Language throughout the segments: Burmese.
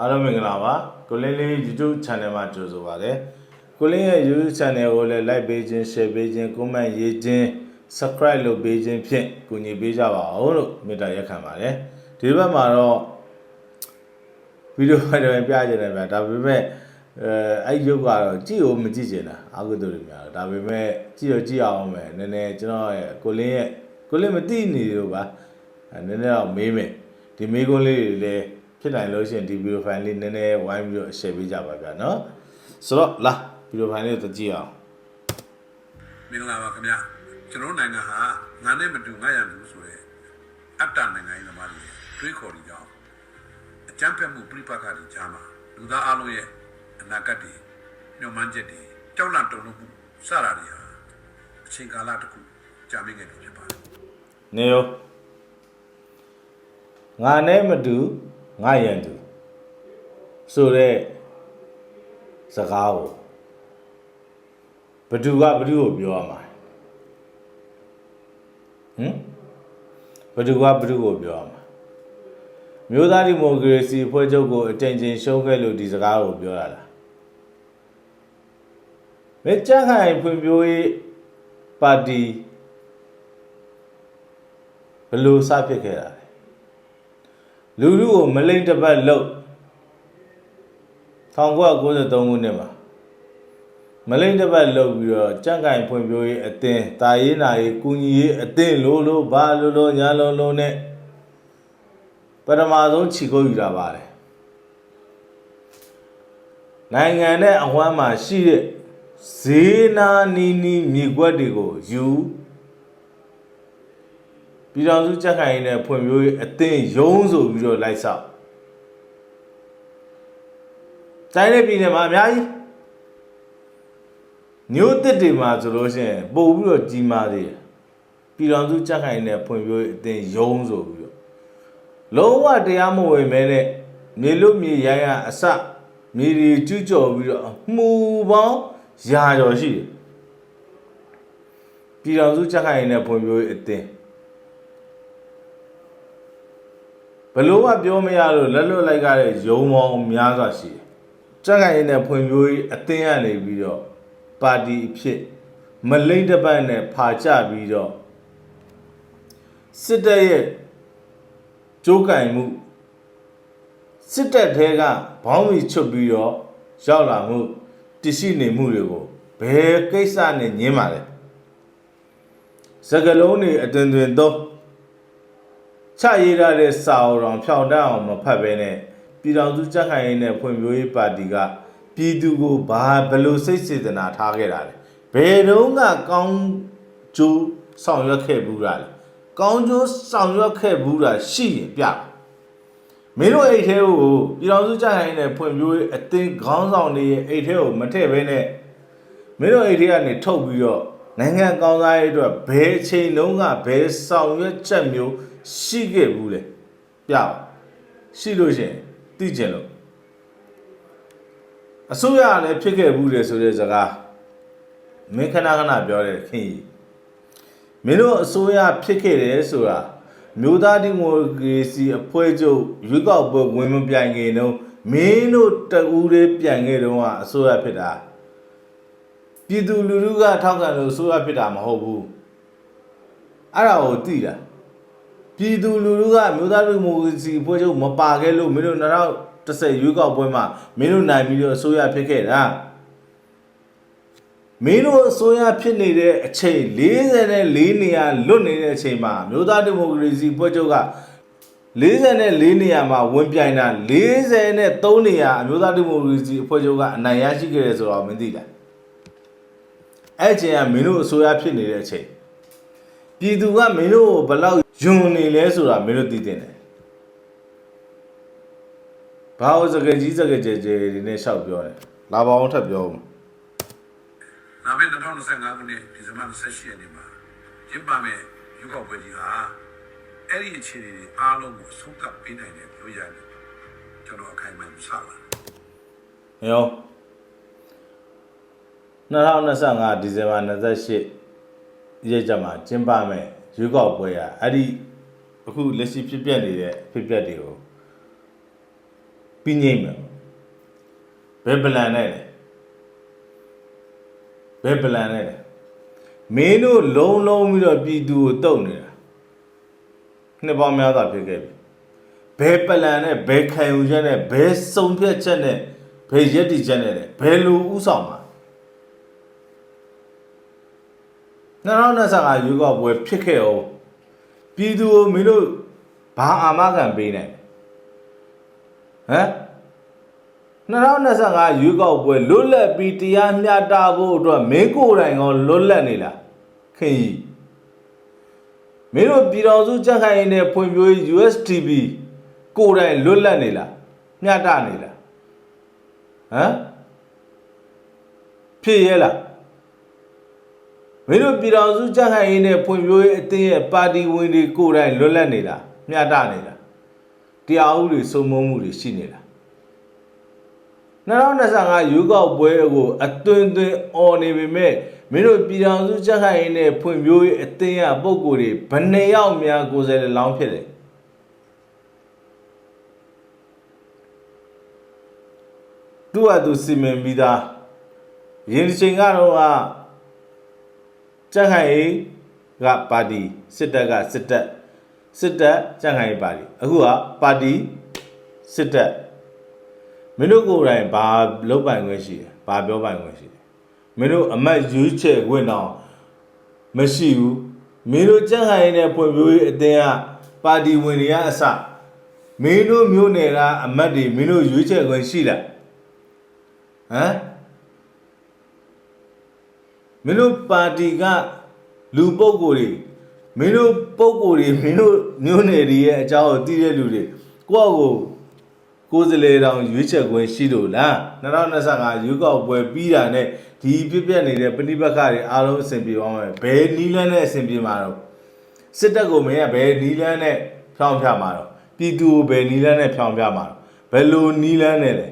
အားလုံးမင်္ဂလာပါကိုလင်းလေး YouTube channel မှာကြိုဆိုပါရစေကိုလင်းရဲ့ YouTube channel ကိုလည်း like ပေးခြင်း share ပေးခြင်း comment ရေးခြင်း subscribe လုပ်ပေးခြင်းဖြင့်ကူညီပေးကြပါအောင်လို့မေတ္တာရက်ခံပါတယ်ဒီဘက်မှာတော့ဗီဒီယိုဖိုင်တွေပြကြတယ်ဗျာဒါပေမဲ့အဲအဲ့ရုပ်ကတော့ကြည့်လို့မကြည့်ချင်တာအာဟုသူတွေများတော့ဒါပေမဲ့ကြည့်တော့ကြည့်အောင်မယ်နည်းနည်းကျွန်တော်ရဲ့ကိုလင်းရဲ့ကိုလင်းမသိနေလို့ပါအဲနည်းနည်းတော့မေးမယ်ဒီမေးခွန်းလေးတွေလည်း ဖြစ်နိုင်လို့ရှိရင်ဒီဗီဒီယိုဖိုင်လေးနည်းနည်းဝိုင်းပြီးတော့ share ပေးကြပါဗျာနော်ဆိုတော့လာဗီဒီယိုဖိုင်လေးကိုကြည့်အောင်မင်္ဂလာပါခင်ဗျာကျွန်တော်တို့နိုင်ငံဟာငါနဲ့မတူငါရံလူဆိုရဲအတ္တနိုင်ငံရေးသမားတွေတွေးခေါ်နေကြအောင်အကြမ်းဖက်မှုပြိပက္ခတွေကြားမှာလူသားအလုံးရဲ့အနာဂတ်တွေညှော်မှန်းချက်တွေကြောက်လန့်တုန်လှုပ်မှုစတာတွေဟာအချိန်ကာလတစ်ခုကြာမြင့်ခဲ့ပြီဖြစ်ပါတယ်နေရောငါနဲ့မတူ ငါရန်တူဆိုတဲ့စကားကိုဘသူကဘသူကိုပြောရမှာဟမ်ဘသူကဘသူကိုပြောရမှာမျိုးသားဒီမိုကရေစီဖွဲ့ချုပ်ကိုအကြိမ်ကြိမ်ရှုံးခဲ့လို့ဒီစကားကိုပြောရတာမဲကြက်ခိုင်ဖွံ့ဖြိုးရေးပါတီဘယ်လို့စဖြစ်ခဲ့တာလဲ လူလူကိုမလိမ့်တစ်ပတ်လို့1993ခုနှစ်မှာမလိမ့်တစ်ပတ်လုပ်ပြီးတော့ကြက်ကင်ဖွံ့ဖြိုးရေးအသင်းတာရေးနာရေးကုညီရေးအသင်းလို့လို့ဘာလို့လို့ညာလုံးလုံးနဲ့ပထမဆုံးခြိကုပ်ယူတာပါတယ်နိုင်ငံနဲ့အဝမ်းမှာရှိတဲ့ဈေးနာနီနီမြေကွက်တွေကိုယူ ပြည်တော်စုကြက်ခိုင်ရေးနဲ့ဖွံ့ဖြိုးရေးအသင်းရုံးဆိုပြီးတော့လိုက်ဆောက်တိုင်းတဲ့ပြည်နယ်မှာအများကြီးမျိုးတစ်တွေမှာဆိုလို့ရှိရင်ပို့ပြီးတော့ကြီးမားသေးတယ်ပြည်တော်စုကြက်ခိုင်ရေးနဲ့ဖွံ့ဖြိုးရေးအသင်းရုံးဆိုပြီးတော့လုံးဝတရားမဝင်မဲနဲ့မြေလို့မြေရိုင်းရအစမြေတွေကျူးကျော်ပြီးတော့မှုပေါင်းရာကျော်ရှိတယ်ပြည်တော်စုကြက်ခိုင်ရေးနဲ့ဖွံ့ဖြိုးရေးအသင်း ဘလို့မှပြောမရလို့လက်လွတ်လိုက်ကြတဲ့ယုံမောင်များစွာရှိတယ်။ကြက်ခိုင်ရင်းနဲ့ဖွံ့ဖြိုးရေးအသင်းကနေပြီးတော့ပါတီအဖြစ်မလိမ့်တစ်ပတ်နဲ့ဖာကျပြီးတော့စစ်တပ်ရဲ့ကြိုးကင်မှုစစ်တပ်ထဲကဘောင်းမီချွတ်ပြီးတော့ရောက်လာမှုတရှိနေမှုတွေကိုဘယ်ကိစ္စနဲ့ညင်းပါလဲစကလုံးတွေအတွင်တွင်သုံး ချရေးရတဲ့စာအုပ်တော်ဖြောင်းတန်းအောင်မဖတ်ဘဲနဲ့ပြည်တော်စုကြက်ခိုင်ရေးနဲ့ဖွံ့ဖြိုးရေးပါတီကပြည်သူကိုဘာဘယ်လိုစိတ်စေတနာထားခဲ့တာလဲဘယ်တော့ကကောင်းကျိုးဆောင်ရွက်ခဲ့ဘူးလားလဲကောင်းကျိုးဆောင်ရွက်ခဲ့ဘူးတာရှိရင်ပြမင်းတို့အိတ်ထဲကိုပြည်တော်စုကြက်ခိုင်ရေးနဲ့ဖွံ့ဖြိုးရေးအသင်းခေါင်းဆောင်တွေရဲ့အိတ်ထဲကိုမထည့်ဘဲနဲ့မင်းတို့အိတ်ထဲကနေထုတ်ပြီးတော့နိုင်ငံကောင်းစားရေးအတွက်ဘယ်အချိန်လုံးကဘယ်ဆောင်ရွက်ချက်မျိုး ရှိခဲ့ဘူးလေပြပါရှိလို့ရှရင်သိကျင်လို့အစိုးရကလည်းဖြစ်ခဲ့ဘူးတယ်ဆိုတဲ့စကားမင်းခဏခဏပြောတယ်ခင်ကြီးမင်းတို့အစိုးရဖြစ်ခဲ့တယ်ဆိုတာမျိုးသားဒီမိုကရေစီအဖွဲ့ချုပ်ရွေးကောက်ပွဲဝင်မပြိုင်ခင်တော့မင်းတို့တအူးလေးပြန်ခဲ့တော့ကအစိုးရဖြစ်တာပြည်သူလူထုကထောက်ခံလို့အစိုးရဖြစ်တာမဟုတ်ဘူးအဲ့ဒါကိုသိတာ ပြည်သူလူထုကမြို့သားလူမျိုးစီဖွဲ့ချုပ်မပါခဲ့လို့မင်းတို့2010ရွေးကောက်ပွဲမှာမင်းတို့နိုင်ပြီးတော့အစိုးရဖြစ်ခဲ့တာမင်းတို့အစိုးရဖြစ်နေတဲ့အချိန်44နေရာလွတ်နေတဲ့အချိန်မှာမြို့သားဒီမိုကရေစီဖွဲ့ချုပ်က44နေရာမှာဝင်ပြိုင်တာ43နေရာအမျိုးသားဒီမိုကရေစီအဖွဲ့ချုပ်ကအနိုင်ရရှိခဲ့တယ်ဆိုတော့မသိလားအဲ့အချိန်ကမင်းတို့အစိုးရဖြစ်နေတဲ့အချိန် ပြည်သူကမင်းတို့ကိုဘယ်လောက်ယွန်နေလဲဆိုတာမင်းတို့သိတင်တယ်။ဘာလို့စကကြီးစကကြဲကြဲဒီနေ့ရှောက်ပြောတယ်။လာပါအောင်ထပ်ပြောဦး။နောက်ပြီး2025ခုနှစ်ဒီဇင်ဘာ28ရက်နေ့မှာကျင်းပမယ့်ရွေးကောက်ပွဲကြီးဟာအဲ့ဒီအခြေအနေတွေအားလုံးကိုဆုံးဖြတ်ပေးနိုင်တဲ့ပြောရတယ်ကျွန်တော်အခိုင်အမာစလာ။ဟေယော2025ဒီဇင်ဘာ28 ရက်ကြမှာကျင်းပမယ်ရွေးကောက်ပွဲရအဲ့ဒီအခုလက်ရှိဖြစ်ပျက်နေတဲ့ဖြစ်ပျက်တွေကိုပြီးငိမ့်မယ်ဘယ်ပလန်နဲ့လဲဘယ်ပလန်နဲ့လဲမင်းတို့လုံးလုံးပြီးတော့ပြည်သူကိုတုံနေတာနှစ်ပေါင်းများစွာဖြစ်ခဲ့ပြီဘယ်ပလန်နဲ့ဘယ်ခံယူချက်နဲ့ဘယ်စုံဖြတ်ချက်နဲ့ဘယ်ရက်တီချက်နဲ့လဲဘယ်လိုဥဆောင်မှာ 2025ရွေးကောက်ပွဲဖြစ်ခဲ့အောင်ပြည်သူကိုမင်းတို့ဘာအာမခံပေးနိုင်လဲဟမ်2025ရွေးကောက်ပွဲလွတ်လပ်ပြီးတရားမျှတဖို့အတွက်မင်းကိုယ်တိုင်ကောလွတ်လပ်နေလားခင်ကြီးမင်းတို့ပြည်တော်စုကြက်ခိုင်ရင်နဲ့ဖွံ့ဖြိုးရေး USTV ကိုယ်တိုင်လွတ်လပ်နေလားမျှတနေလားဟမ်ဖြစ်ရဲလား မင်းတို့ပြည်တော်စုကြက်ခိုင်ရင်နဲ့ဖွံ့ဖြိုးရေးအသင်းရဲ့ပါတီဝင်တွေကိုယ်တိုင်လွတ်လပ်နေလားမျှတနေလားတရားဥပဒေစိုးမိုးမှုတွေရှိနေလား2025ရွေးကောက်ပွဲကိုအသွင်သွင်អော်နေပေမဲ့မင်းတို့ပြည်ထောင်စုကြက်ခိုင်ရေးနဲ့ဖွံ့ဖြိုးရေးအသင်းရပုံကိုယ်တွေဘယ်နှစ်ယောက်များကိုယ်စားလှယ်လောင်းဖြစ်တယ်သူကသူစီမံပြီးသားရင်းချိန်ကတော့ ကကြက်ခိုင်ရေးကပါတီစစ်တပ်ကစစ်တပ်စစ်တပ်ကြက်ခိုင်ရေးပါတီအခုကပါတီစစ်တပ်မင်းတို့ကိုယ်တိုင်ဘာလုပ်ပိုင်ခွင့်ရှိတယ်ဘာပြောပိုင်ခွင့်ရှိတယ်မင်းတို့အမတ်ရွေးချယ်ခွင့်တော့မရှိဘူးမင်းတို့ကြက်ခိုင်တဲ့ဖွံ့ဖြိုးရေးအသင်းကပါတီဝင်တွေကအစမင်းတို့မျိုးနယ်ကအမတ်တွေမင်းတို့ရွေးချယ်ခွင့်ရှိလားဟမ် မင်းတို့ပါတီကလူပုဂ္ဂိုလ်တွေမင်းတို့ပုဂ္ဂိုလ်တွေမင်းတို့မျိုးနယ်တွေရဲ့အကြောင်းကိုသိတဲ့လူတွေကိုယ့်အကိုကိုယ်စလေတောင်ရွေးချက်ခွင့်ရှိလို့လား2025ရွေးကောက်ပွဲပြီးတာနဲ့ဒီပြပြနေတဲ့ပဋိပက္ခတွေအားလုံးအဆင်ပြေအောင်မယ်ဘယ်နီးလန်းနဲ့အဆင်ပြေမှာတော့စစ်တပ်ကိုမင်းကဘယ်နီးလန်းနဲ့ဖြောင်းဖြမှာတော့ပြည်သူကိုဘယ်နီးလန်းနဲ့ဖြောင်းဖြမှာတော့ဘယ်လိုနီးလန်းနဲ့လဲ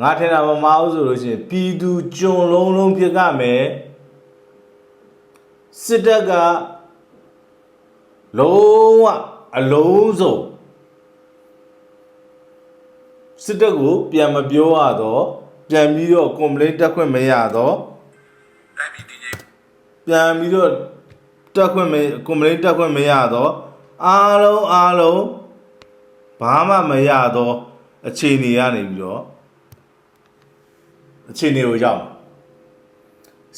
ငါထင်တာမမအောင်ဆိုလို့ရှိရင်ပြည်သူကြုံလုံးလုံးဖြစ်ကမယ်စစ်တပ်ကလုံးဝအလုံးစုံစစ်တပ်ကိုပြန်မပြောရတော့ပြန်ပြီးတော့ complaint တက်ခွင့်မရတော့တိုင်းပြည်တည်ငြိမ်ပြန်ပြီးတော့တက်ခွင့်မ complaint တက်ခွင့်မရတော့အားလုံးအားလုံးဘာမှမရတော့အခြေအနေရနေပြီးတော့ အခြေအနေကိုရောက်မှာ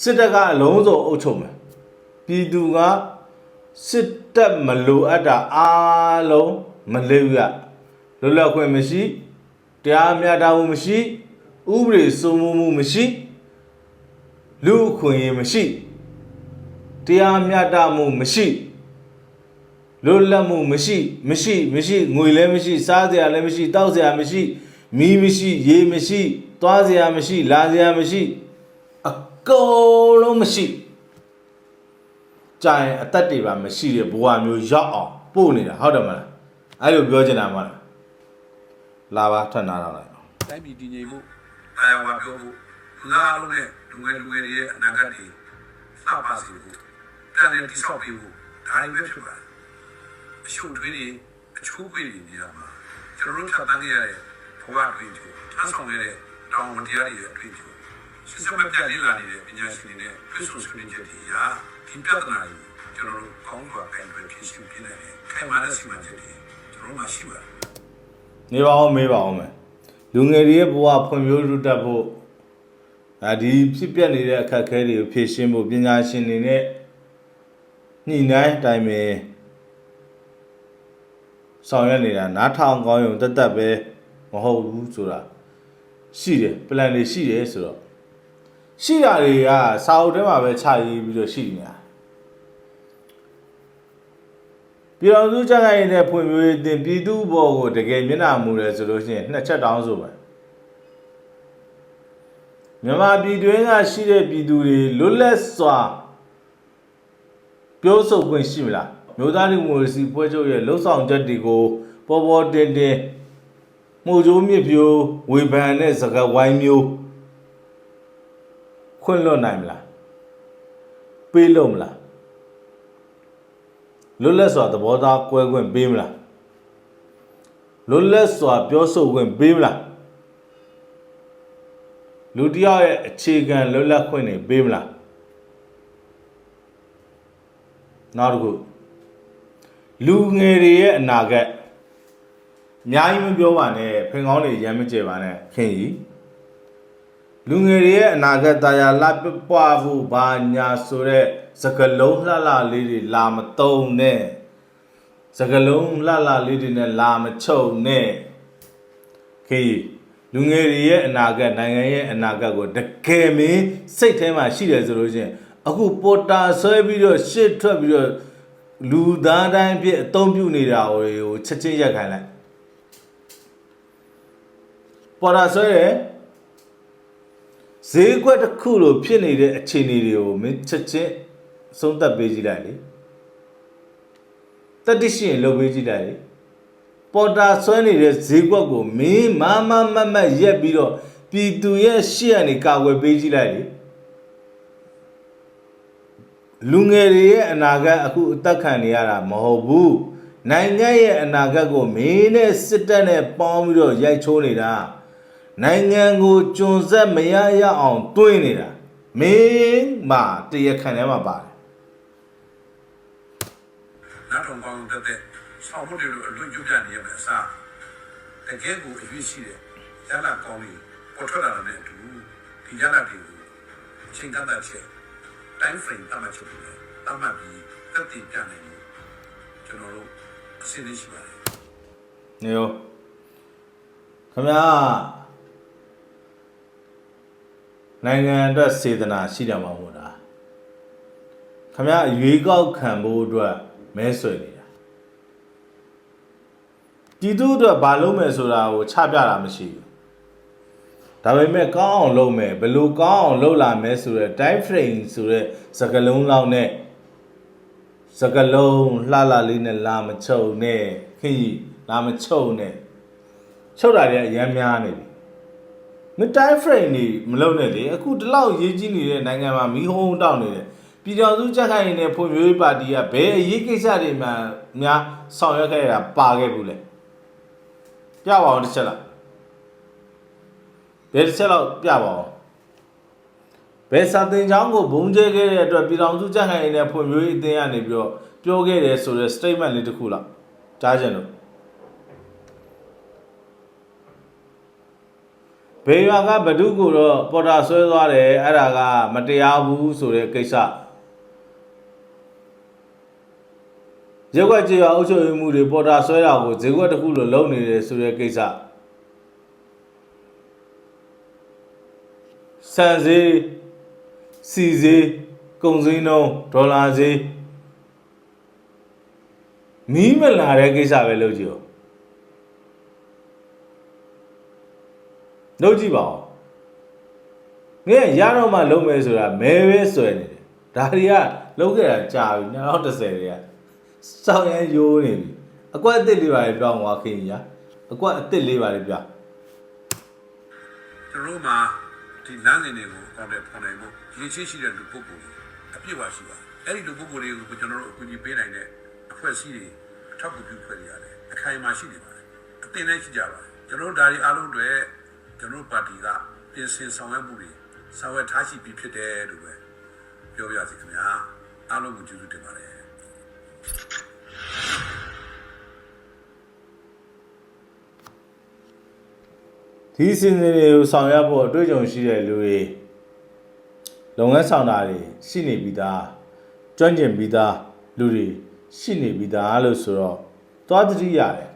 စစ်တပ်ကအလုံးစုံအုပ်ချုပ်မယ်ပြည်သူကစစ်တပ်မလိုအပ်တာအားလုံးမလေးရလွတ်လပ်ခွင့်မရှိတရားမျှတမှုမရှိဥပဒေစိုးမိုးမှုမရှိလူအခွင့်အရေးမရှိတရားမျှတမှုမရှိလွတ်လပ်မှုမရှိမရှိမရှိငွေလည်းမရှိစားစရာလည်းမရှိတောက်စရာမရှိမီးမရှိရေမရှိ သွားစရာမရှိ လာစရာမရှိအကုန်လုံးမရှိကြာရင်အသက်တွေပါမရှိတဲ့ဘဝမျိုးရောက်အောင်ပို့နေတာဟုတ်တယ်မလားအဲ့လိုပြောချင်တာမလားလာပါထွက်နာတော့လိုက်တိုင်းပြည်တည်ငြိမ်ဖို့တရားဝါပြောဖို့လူသားအလုံးနဲ့လူငယ်လူငယ်တွေရဲ့အနာဂတ်တွေစပါစီဖို့ပြန်လည်တည်ဆောက်ပြီးဖို့ဒါတွေပဲဖြစ်ပါတယ်အရှုပ်ထွေးတွေအချိုးပေးနေကြမှာကျွန်တော်တို့ထပ်တန်းရတဲ့ဘဝအတွင်းကိုထမ်းဆောင်ရတဲ့ တောင်းဝန်တရားတွေရဲ့အတွင်းကိုစစ်စမပြတ်လာနေတဲ့ပညာရှင်တွေနဲ့ပြည်စုံဆွေးနွေးချက်တွေဟာဒီပြဿနာကိုကျွန်တော်တို့ကောင်းစွာကိုင်တွယ်ဖြေရှင်းပြနိုင်တယ်ခိုင်မာတဲ့စီမံချက်တွေကျွန်တော်တို့မှရှိပါတယ်နေပါအောင်မေးပါအောင်မယ်လူငယ်တွေရဲ့ဘဝဖွံ့ဖြိုးတိုးတက်ဖို့ဒါဒီဖြစ်ပျက်နေတဲ့အခက်အခဲတွေကိုဖြေရှင်းဖို့ပညာရှင်တွေနဲ့ညှိနှိုင်းတိုင်ပင်ဆောင်ရွက်နေတာနားထောင်ကောင်းရုံတက်တက်ပဲမဟုတ်ဘူးဆိုတာ ရှိတယ် plan တွေရှိတယ်ဆိုတော့ရှိတာတွေကစာအုပ်ထဲမှာပဲခြာရေးပြီးတော့ရှိနေတာပြည်တော်စုကြက်ခိုင်တဲ့ဖွံ့ဖြိုးရေးတင်ပြည်သူ့ဘောကိုတကယ်မျက်နှာမူတယ်ဆိုလို့ရှိရင်နှစ်ချက်တောင်းဆိုပဲမြန်မာပြည်တွင်းကရှိတဲ့ပြည်သူတွေလွတ်လပ်စွာပြောဆိုခွင့်ရှိမလားမြို့သားလူမျိုးစီပွဲချုပ်ရဲ့လှုပ်ဆောင်ချက်တွေကိုပေါ်ပေါ်တင်တင် မှုကြိုးမြစ်ပြိုးဝေဖန်တဲ့စကားဝိုင်းမျိုးခွင့်လွတ်နိုင်မလားပေးလို့မလားလွတ်လပ်စွာသဘောထားကွဲခွင့်ပေးမလားလွတ်လပ်စွာပြောဆိုခွင့်ပေးမလားလူတစ်ယောက်ရဲ့အခြေခံလွတ်လပ်ခွင့်တွေပေးမလားနောက်တစ်ခုလူငယ်တွေရဲ့အနာဂတ် အများကြီးမပြောပါနဲ့ဖင်ကောင်းတွေရမ်းမကြဲပါနဲ့ခင်ကြီးလူငယ်တွေရဲ့အနာဂတ်တရားလှပပွားဖို့ဘာညာဆိုတဲ့စကလုံးလှလှလေးတွေလာမတုံနဲ့စကလုံးလှလှလေးတွေနဲ့လာမချုပ်နဲ့ခင်ကြီးလူငယ်တွေရဲ့အနာဂတ်နိုင်ငံရဲ့အနာဂတ်ကိုတကယ်မင်းစိတ်ထဲမှာရှိတယ်ဆိုလို့ချင်းအခုပေါ်တာဆွဲပြီးတော့ရှစ်ထွက်ပြီးတော့လူသားတိုင်းဖြစ်အသုံးပြုနေတာကိုချက်ချင်းရက်ခိုင်းလိုက် ပေါ်တာဆွဲတယ်ဈေးကွက်တစ်ခုလိုဖြစ်နေတဲ့အခြေအနေတွေကိုမင်းချက်ချင်းသုံးသပ်ပေးကြည့်လိုက်လေတတိရှိရင်လုပ်ပေးကြည့်လိုက်လေပေါ်တာဆွဲနေတဲ့ဈေးကွက်ကိုမင်းမမမမတ်ရက်ပြီးတော့ပြည်သူရဲ့ရှေ့ကနေကာကွယ်ပေးကြည့်လိုက်လေလူငယ်တွေရဲ့အနာဂတ်အခုအသက်ခံနေရတာမဟုတ်ဘူးနိုင်ငံရဲ့အနာဂတ်ကိုမင်းနဲ့စစ်တပ်နဲ့ပေါင်းပြီးတော့ရိုက်ချိုးနေတာ နိုင်ငံကိုကျွန်ဆက်မရရအောင်တွင်းနေတာမင်းမတရားခံထဲမှာပါတယ်နောက်တော့ကောင်းတဲ့တဲ့ဆောင်းမတွေလိုအလွတ်ကျွတ်နေရမယ်အစားတကယ်ကိုအပြည့်ရှိတယ်ရလာကောင်းပြီးပေါ်ထွက်လာတဲ့အတူဒီရလာတွေကိုချိန်တတ်တဲ့ချက် time frame တတ်မှတ်ချက်တွေတတ်မှတ်ပြီးတက်တည်ပြနိုင်လို့ကျွန်တော်တို့အစီအစဉ်ရှိပါတယ်နေရောခမညာ နိုင်ငံအတွက်စေတနာရှိတယ်မှာမဟုတ်လားခမညာရွေးကောက်ခံဖို့အတွက်မဲဆွယ်နေတာပြည်သူအတွက်ဘာလုပ်မယ်ဆိုတာကိုချပြတာမရှိဘူးဒါပေမဲ့ကောင်းအောင်လုပ်မယ်ဘယ်လိုကောင်းအောင်လုပ်လာမယ်ဆိုတော့ time frame ဆိုတော့စကလုံးလောက်နဲ့စကလုံးလှလှလေးနဲ့လာမချုပ်နဲ့ခင်ကြီးလာမချုပ်နဲ့ချုပ်တာတွေကအများများနေပြီ မတိုင်း frame နေမလုပ်နဲ့လေအခုဒီလောက်ရေးကြီးနေတဲ့နိုင်ငံမှာမီးဟုံးတောက်နေတယ်ပြည်တော်စုကြက်ခိုင်နေတဲ့ဖွံ့ဖြိုးရေးပါတီကဘယ်အရေးကိစ္စတွေမှများဆောင်ရွက်ခဲ့တာပါခဲ့ဘူးလေပြပါအောင်တစ်ချက်လောက်ဘယ်တစ်ချက်လောက်ပြပါအောင်ဘယ်စာတင်ချောင်းကိုဘုံကျဲခဲ့တဲ့အတွက်ပြည်တော်စုကြက်ခိုင်နေတဲ့ဖွံ့ဖြိုးရေးအသင်းကနေပြီးတော့ပြောခဲ့တယ်ဆိုတဲ့ statement လေးတစ်ခုလောက်ကြားကြလို့ ဘေးရွာကဘဒုကိုတော့ပေါ်တာဆွဲသွားတယ်အဲ့ဒါကမတရားဘူးဆိုတဲ့ကိစ္စရုပ်ကကြေရွာအုပ်ချုပ်ရေးမှုတွေပေါ်တာဆွဲတာကိုဈေးကွက်တစ်ခုလိုလုပ်နေတယ်ဆိုတဲ့ကိစ္စစံစည်းစီစည်းကုန်စည်နှုန်းဒေါ်လာစည်းမီးမလာတဲ့ကိစ္စပဲလုပ်ကြည့် ဦးလုပ်ကြည့်ပါဦးငဲရတော့မှလုံးမယ်ဆိုတာမဲပဲဆွဲနေတယ်ဒါတွေကလုံးခဲ့တာကြာပြီ2010တွေကစောင်းရန်ယိုးနေပြီအကွက်အစ်စ်လေးပါလေပြောင်းသွားခင်ကြီးညာအကွက်အစ်စ်လေးပါလေပြောင်းကျွန်တော်တို့မှာဒီလမ်းစဉ်တွေကိုအကောင့်တွေဖော်နိုင်ဖို့ရည်ချင်းရှိတဲ့လူပုဂ္ဂိုလ်တွေအပြည့်အဝရှိပါတယ်အဲ့ဒီလူပုဂ္ဂိုလ်တွေကိုကျွန်တော်တို့အကူအညီပေးနိုင်တဲ့အဖွဲ့အစည်းတွေအထောက်အကူပြုဖွဲ့တွေရတယ်အခိုင်အမာရှိနေပါတယ်အသင်လည်းရှိကြပါတယ်ကျွန်တော်တို့ဒါတွေအားလုံးတွေ ကျွန်တော်တို့ပါတီကပြင်ဆင်ဆောင်ရွက်မှုတွေဆောင်ရွက်ထားရှိပြီးဖြစ်တယ်လို့ပဲပြောပြစီခင်ဗျာအားလုံးကိုကျေးဇူးတင်ပါတယ်ဒီစင်စင်တွေကိုဆောင်ရွက်ဖို့အတွေ့အကြုံရှိတဲ့လူတွေလုပ်ငန်းဆောင်တာတွေရှိနေပြီးသားကျွမ်းကျင်ပြီးသားလူတွေရှိနေပြီးသားလို့ဆိုတော့သွားတတိရတယ်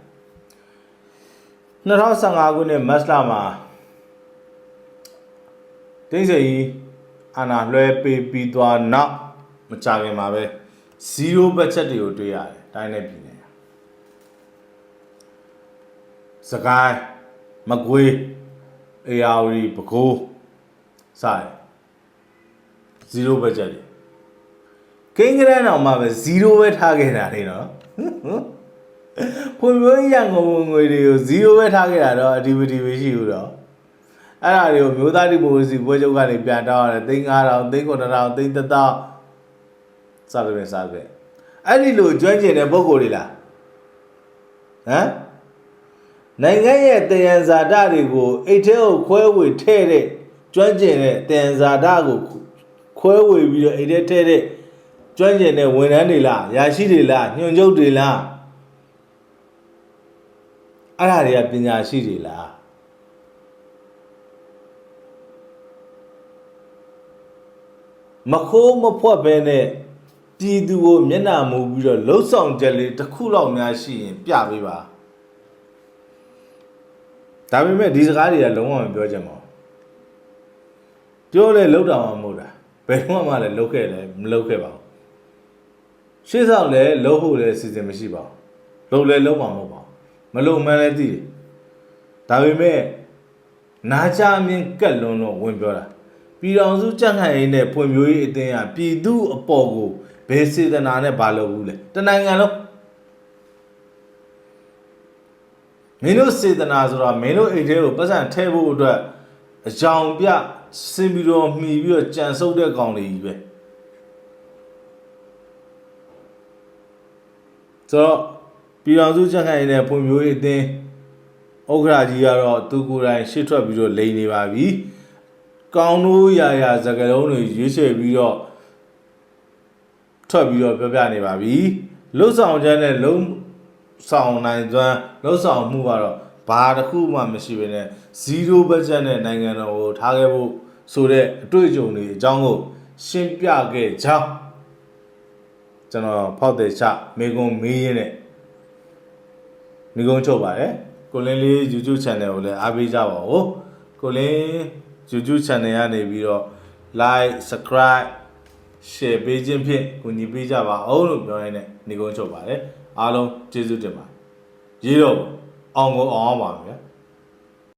2015ခုနှစ်မတ်လမှာ တင်းစိန်ကြီးအာနာလွှဲပေးပြီးသွားနောက်မကြခင်မှာပဲ0 budget တွေကိုတွေ့ရတယ်တိုင်းနဲ့ပြည်နယ်စကိုင်းမကွေးအေယာဝတီပဲခူးစတယ်0 budget တွေကိန်းကရန်အောင်မှပဲ0ပဲထားခဲ့တာလေနော်ဖွံ့ဖြိုးရေးရန်ကုန်ငွေတွေကို0ပဲထားခဲ့တာတော့အဒီဗဒီမရှိဘူးတော့ အဲ့ဒါတွေကိုမျိုးသားဒီမိုကရေစီပွဲချုပ်ကနေပြန်တောင်းရတယ်သိန်း9000သိန်း9000သိန်း1000စသဖြင့်စသဖြင့်အဲ့ဒီလိုကျွမ်းကျင်တဲ့ပုံကိုယ်တွေလားဟမ်နိုင်ငံရဲ့တယံဇာတတွေကိုအိတ်ထဲကိုခွဲဝေထည့်တဲ့ကျွမ်းကျင်တဲ့တယံဇာတကိုခွဲဝေပြီးတော့အိတ်ထဲထည့်တဲ့ကျွမ်းကျင်တဲ့ဝန်ထမ်းတွေလားယာရှိတွေလားညွှန်ချုပ်တွေလားအဲ့ဒါတွေကပညာရှိတွေလား မခိုးမဖွက်ပဲနဲ့ပြည်သူကိုမျက်နှာမူပြီးတော့လှုပ်ဆောင်ချက်လေးတစ်ခုလောက်များရှိရင်ပြပေးပါဒါပေမဲ့ဒီစကားတွေကလုံးဝမပြောချင်ပါဘူးပြောလဲလှုပ်တာမှမဟုတ်တာဘယ်တော့မှလည်းလှုပ်ခဲ့လဲမလှုပ်ခဲ့ပါဘူးရှေ့ဆောင်လည်းလှုပ်ဖို့လည်းအစီအစဉ်မရှိပါဘူးလှုပ်လဲလှုပ်မှာမဟုတ်ပါဘူးမလှုပ်မှန်းလည်းသိတယ်ဒါပေမဲ့နားချအမြင်ကက်လွန်းတော့ဝင်ပြောတာ ပြည်တော်စုကြက်ခိုင်ရေးနဲ့ဖွံ့ဖြိုးရေးအသင်းကပြည်သူအပေါ်ကိုဘယ်စေတနာနဲ့မလုပ်ဘူးလဲတနိုင်ငံလုံးမင်းတို့စေတနာဆိုတာမင်းတို့အိတ်ထဲကိုပတ်စံထဲဖို့အတွက်အကြောင်ပြစင်ပြီးတော့မှီပြီးတော့ကြံဆုပ်တဲ့ကောင်တွေကြီးပဲဆိုတော့ပြည်တော်စုကြက်ခိုင်ရေးနဲ့ဖွံ့ဖြိုးရေးအသင်းဥက္ကရာကြီးကတော့သူကိုယ်တိုင်ရှေ့ထွက်ပြီးတော့လိန်နေပါပြီ ကောင်းတို့ရာရာစကလုံးတွေရွေးချယ်ပြီးတော့ထွက်ပြီးတော့ပြောပြနေပါပြီလှုပ်ဆောင်ချက်နဲ့လုံးဆောင်နိုင်စွမ်းလှုပ်ဆောင်မှုကတော့ဘာတစ်ခုမှမရှိဘဲနဲ့0ဘတ်ဂျက်နဲ့နိုင်ငံတော်ကိုထားခဲ့ဖို့ဆိုတဲ့အတွေ့အကြုံတွေအကြောင်းကိုရှင်းပြခဲ့ကြောင်းကျွန်တော်ဖောက်တဲ့ချမေကွန်မေးရင်းနဲ့မိကုန်းချုပ်ပါတယ်ကိုလင်းလေး YouTube channel ကိုလည်းအားပေးကြပါဦးကိုလင်း YouTube channel ကနေပြီးတော့ like subscribe share ပေးခြင်းဖြင့်ကူညီပေးကြပါအောင်လို့ပြောရင်းနဲ့နေကုန်းချုပ်ပါတယ်အားလုံးကျေးဇူးတင်ပါတယ်ရေတော့အောင်ကိုအောင်အောင်ပါဗျာ